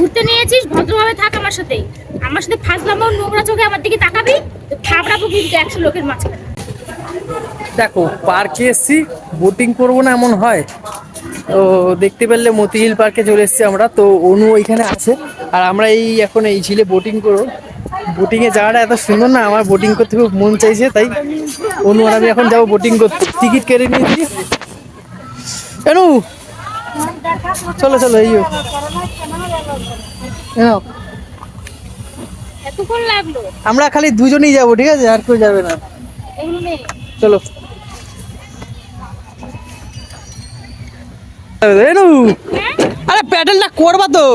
ঘুরতে নিয়েছিস, ভদ্রভাবে থাক আমার সাথে। আমার সাথে ফাজলামো নোংরা চোখে আমার দিকে তাকাবি, তো থাবড়াবো কিন্তু একশো লোকের মাঝখানে। দেখো, পার্কে এসছি বোটিং করব না এমন হয়। তো দেখতে পেলে মতিঝিল পার্কে চলে এসেছি আমরা, তো অনু ওইখানে আছে। আর আমরা এই এখন এই ঝিলে বোটিং করব। বোটিংয়ে যাওয়াটা এত সুন্দর না, আমার বোটিং করতে খুব মন চাইছে, তাই অনু আর আমি এখন যাব বোটিং করতে। টিকিট কেটে নিয়েছি অনু! চলো চলো এই। আমরা খালি দুজনেই যাব ঠিক আছে? আর কেউ যাবে না। চলো। রেনু? আরে প্যাডেলটা করবা তো।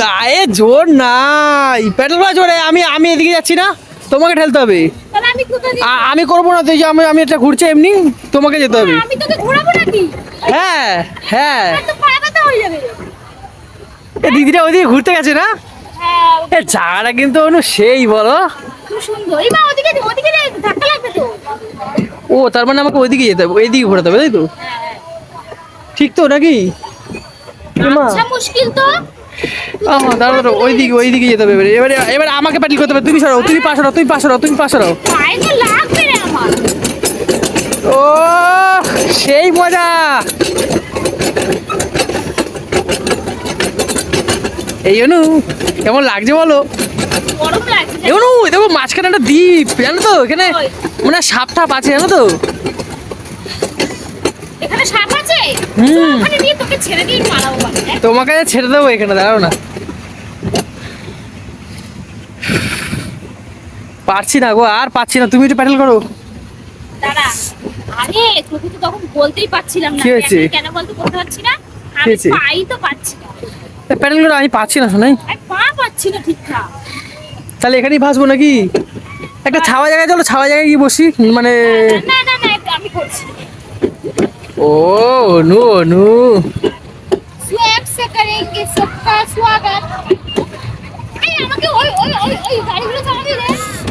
গায়ে জোর নাই। প্যাডেল জোরে। আমি আমি এদিকে যাচ্ছি না। তোমাকে ঠেলতে হবে। আমি করব না তো এই যে আমি আমি এটা ঘুরছি এমনি তোমাকে যেতে হবে। আমি তোকে ঘোরাবো নাকি? হ্যাঁ হ্যাঁ। হয়ে যাবে। এ দিদিটা ওইদিকে ঘুরতে গেছে না? হ্যাঁ এ জায়গাটা কিন্তু অনু সেই বলো। ওদিকে ওদিকে ও তার মানে আমাকে ওইদিকে যেতে হবে ওইদিকে ঘোরাতে হবে তাই তো? হ্যাঁ। হ্যাঁ ঠিক তো নাকি? আচ্ছা মুশকিল তো। দাঁড়া ওইদিকে ওইদিকে যেতে হবে এবারে। এবারে এবারে আমাকে প্যাটেল করতে হবে। তুমি সরাও তুমি পাশে রাও তুমি পাশে রাও তুমি পাশে রাও পায়ে তো লাগবে রে আমার। ও সেই মজা। এই অনু কেমন লাগছে বলো? অনু দেখো মাঝখানে একটা দ্বীপ জানো তো এখানে মানে সাপ টাপ আছে জানো তো? এখানে সাপ আছে ওখানে নিয়ে তোকে ছেড়ে দিয়ে পালাবো। তোমাকে ছেড়ে দেবো এখানে দাঁড়াও না পারছি না গো আর পারছি না তুমি একটু প্যাটেল করো দাঁড়া আরে তোকে তো তখন বলতেই পারছিলাম না? কেন বলতে বলতে পারছি না আমি পাই তো পাচ্ছি না প্যাটেল করো আমি পারছি না শোনাই পা পাচ্ছি না ঠিকঠাক তাহলে এখানেই ভাসবো নাকি একটা ছাওয়া জায়গায় চলো ছাওয়া জায়গায় গিয়ে বসি মানে না না না আমি করছি ও অনু অনু আমাকে ওই ওই ওই ওই গাড়িগুলো চালাতে দে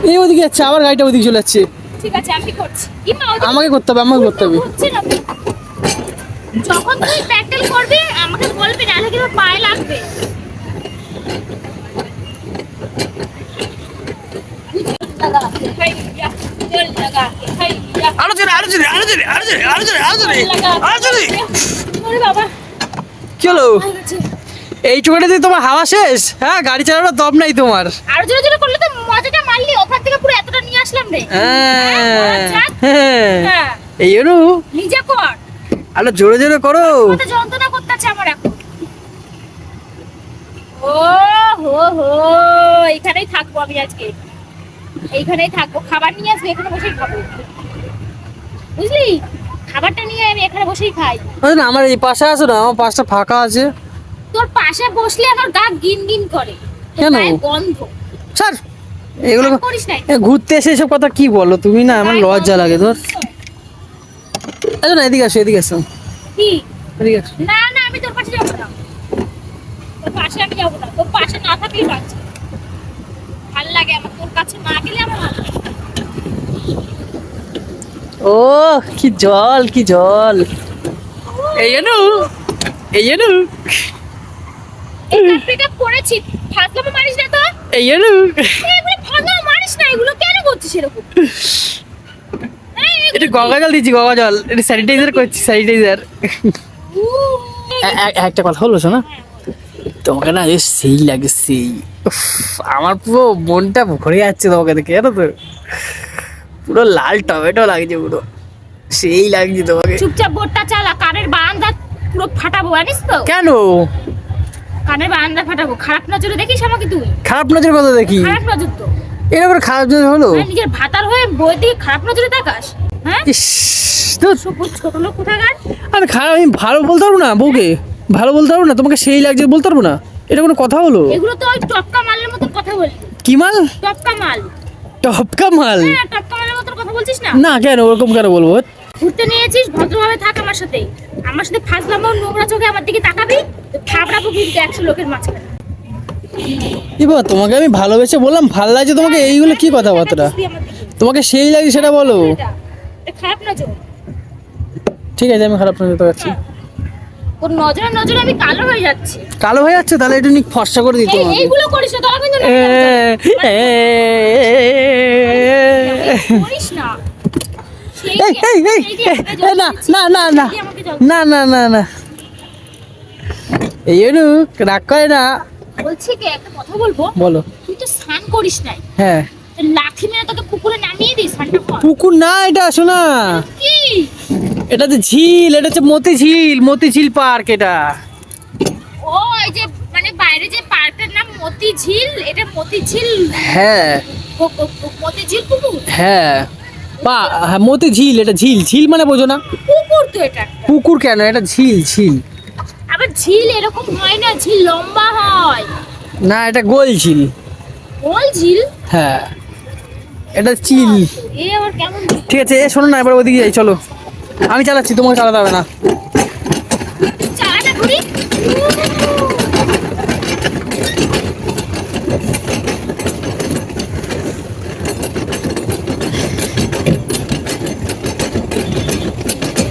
এই ওদিকে যাচ্ছে আবার গাড়িটা ওদিকে চলে যাচ্ছে ঠিক আছে আমি করছি ইমা আমাকে করতে হবে আমাকে করতে হবে যখন তুই প্যাডেল আমাকে বলবি না পায়ে লাগবে ইয়া চল হাই আরও জোরে আরও জোরে আরও জোরে আরও জোরে আরও জোরে আরও জোরে আরও জোরে। কি হলো? হয়ে। এইটুকুটাতে তোমার হাওয়া শেষ? হ্যাঁ গাড়ি চালানোর দম নাই তোমার। আরও জোরে জোরে করলে তো মজাটা মারলি ওখান থেকে পুরো এতটা নিয়ে আসলাম রে। হ্যাঁ। যাক। হ্যাঁ। হ্যাঁ। এই অনু। নিজে কর। আরও জোরে জোরে করো। যন্ত্রণা করতেছে আমার এখন। ও হো হো এখানেই থাকব আমি আজকে। এইখানেই থাকব। খাবার নিয়ে আসবে এখানে বসেই খাব। বুঝলি? খাবারটা নিয়ে আমি এখানে বসেই খাই। না আমার এই পাশে আছে না আমার পাশটা ফাঁকা আছে। তোর পাশে বসলে আমার গা গিন গিন করে। কেন? গন্ধ। স্যার এগুলো করিস না ঘুরতে এসে এসব কথা কি বলো? তুমি না আমার লজ্জা লাগে তোর না এদিকে আসো এদিকে আসো। কি? এদিকে আসো। না না আমি তোর পাশে যাব না তোর পাশে আমি যাব না তোর পাশে না থাকলেই বাঁচি ভালো লাগে আমার তোর কাছে না গেলে আমার ভালো লাগে না। ও কি জল কি জল। এই জানো এই জানো। ফাজলামো মারিস না তো? এই জানো। এগুলো ফাজলামো মারিস না এগুলো কেন করছিস এরকম? এটা গঙ্গা জল দিচ্ছি গঙ্গা জল। এটা স্যানিটাইজার করছি স্যানিটাইজার একটা কথা বলব শোনা। তোমাকে না সেই লাগে সেই উফ, আমার পুরো মনটা ভরে যাচ্ছে তোমাকে দেখে জানো তো? পুরো লাল টমেটো লাগছে পুরো। সেই লাগছে তোমাকে। চুপচাপ বোটটা চালা কানের বারান্দা পুরো ফাটাবো জানিস তো? কেন? কানের বারান্দা ফাটাবো খারাপ নজরে দেখিস আমাকে তুই? খারাপ নজর কথা দেখি। খারাপ নজর তো। এরকম খারাপ নজর হলো? হ্যাঁ, নিজের ভাতার হয়ে বই দিয়ে খারাপ নজরে দেখাস হ্যাঁ? ছোট লোক কোথাকার? আমি খারাপ আমি ভালো বলতে পারব না বউকে? ভালো বলতে পারব না? তোমাকে সেই লাগছে বলতে পারব না? এটা কোনো কথা হলো? এগুলো তো ওই টপকা মালের মতো কথা বললি। কি মাল? টপকা মাল। টপকা মাল? হ্যাঁ টপকা মতন কথা বলছিস না না কেন ওরকম কেন বলব ঘুরতে নিয়েছিস ভদ্রভাবে থাক আমার সাথে আমার সাথে ফাজলামো নোংরা চোখে আমার দিকে তাকাবি তো থাবড়াবো কিন্তু একশো লোকের মাঝখানে এবার তোমাকে আমি ভালোবেসে বললাম ভালো লাগছে তোমাকে এইগুলো কি কথাবার্তা তোমাকে সেই লাগছে সেটা বলো খারাপ নজর ঠিক আছে আমি খারাপ নজর দেখাচ্ছি তোর নজরে নজরে আমি কালো হয়ে যাচ্ছি কালো হয়ে যাচ্ছে তাহলে একটু ফর্সা করে দিতে হবে এইগুলো করিস না তোরা কিন্তু না এই, এই, এই, সেই যে এই, একটা এই, জল না না না না সেই যে আমাকে জল না না না না এই জন্য রাগ করে না। বলছি কি একটা কথা বলব? বলো। তুই তো স্নান করিস নাই। হ্যাঁ। লাঠি মেরে তোকে পুকুরে নামিয়ে দিস পুকুর না এটা শোনা কি? এটা তো ঝিল এটা হচ্ছে মতি ঝিল মতি ঝিল পার্ক এটা। ও এই যে মানে বাইরে যে পার্কটার নাম মতি ঝিল এটা মতি ঝিল হ্যাঁ মতি ঝিল পুকুর? হ্যাঁ। পা হ্যাঁ মতি ঝিল এটা ঝিল। ঝিল মানে বোঝো না। পুকুর তো এটা পুকুর কেন? এটা ঝিল ঝিল। আবার ঝিল এরকম হয় না ঝিল লম্বা হয়। না এটা গোল ঝিল। গোল ঝিল? হ্যাঁ। এটা চিল। ঠিক আছে এ শোনো না এবার ওদিকে যাই চলো। আমি চালাচ্ছি তোমাকে চালাতে হবে না চালাটা ঘুরি এই, ওই, কত ভালো লাগছে না মাঝে মাঝে একটা ছোট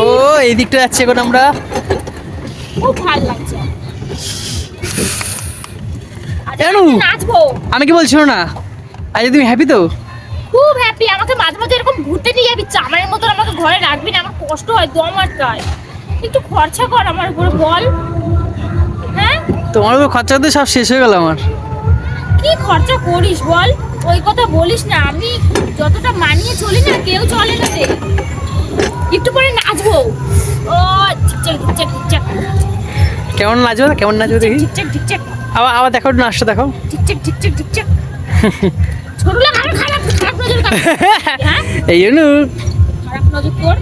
ও এই দিকটা যাচ্ছি এখন আমরা? আমি কি বলছি না? আজ তুমি হ্যাপি তো? খুব হ্যাপি আমাকে মাঝে মাঝে এরকম ঘুরতে নিয়ে যাবি। চামারের মতো আমাকে ঘরে রাখবি না আমার কষ্ট হয় দম আটকায়। একটু খরচা কর আমার উপরে বল। হ্যাঁ? তোমার উপর খরচা তো সব শেষ হয়ে গেল আমার। কি খরচা করিস বল। ওই কথা বলিস না আমি যতটা মানিয়ে চলি না কেউ চলে না রে। একটু পরে নাচবো। ও কেমন নাচবো? কেমন নাচবো দেখি। ঠিক ঠিক ঠিক আবার আবার দেখো নাচটা দেখো। ঠিকঠাক ঠিকঠাক ঠিকঠাক ছোটলা খারাপ খারাপ খারাপ নজর হ্যাঁ এই জন্য। খারাপ নজর তোর।